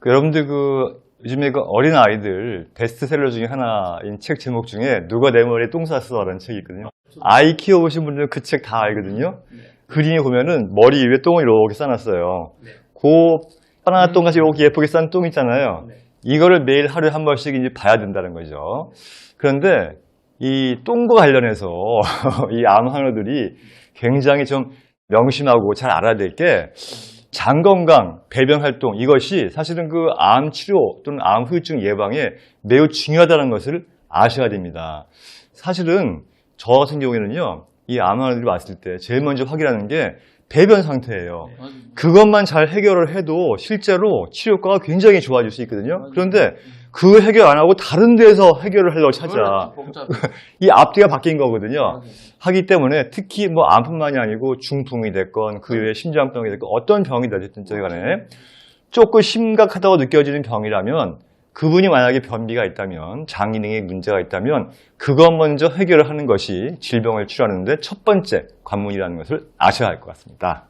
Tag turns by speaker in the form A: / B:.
A: 그 여러분들 그 요즘에 그 어린 아이들 베스트셀러 중에 하나인 책 제목 중에 누가 내 머리에 똥 쌌어라는 책이 있거든요. 아이 키워보신 분들은 그 책 다 알거든요. 그림에 보면은 머리 위에 똥을 이렇게 싸놨어요.
B: 네.
A: 그 바나나 똥같이 이렇게 예쁘게 싼 똥 있잖아요.
B: 네.
A: 이거를 매일 하루에 한 번씩 이제 봐야 된다는 거죠. 그런데 이 똥과 관련해서 이 암 환우들이 굉장히 좀 명심하고 잘 알아야 될 게 장 건강, 배변 활동 이것이 사실은 그 암 치료 또는 암 후유증 예방에 매우 중요하다는 것을 아셔야 됩니다. 사실은 저 같은 경우에는요, 이 암 환우들이 왔을 때 제일 먼저 확인하는 게 배변 상태예요.
B: 맞아요.
A: 그것만 잘 해결을 해도 실제로 치료과가 굉장히 좋아질 수 있거든요. 그런데 그 해결 안 하고 다른 데서 해결을 하려고 찾아. 이 앞뒤가 바뀐 거거든요.
B: 맞아요.
A: 하기 때문에 특히 뭐 암뿐만이 아니고 중풍이 됐건 그 외에 심장병이 됐건 어떤 병이 됐든 간에 조금 심각하다고 느껴지는 병이라면 그분이 만약에 변비가 있다면 장 기능에 문제가 있다면 그것 먼저 해결을 하는 것이 질병을 치료하는 데 첫 번째 관문이라는 것을 아셔야 할 것 같습니다.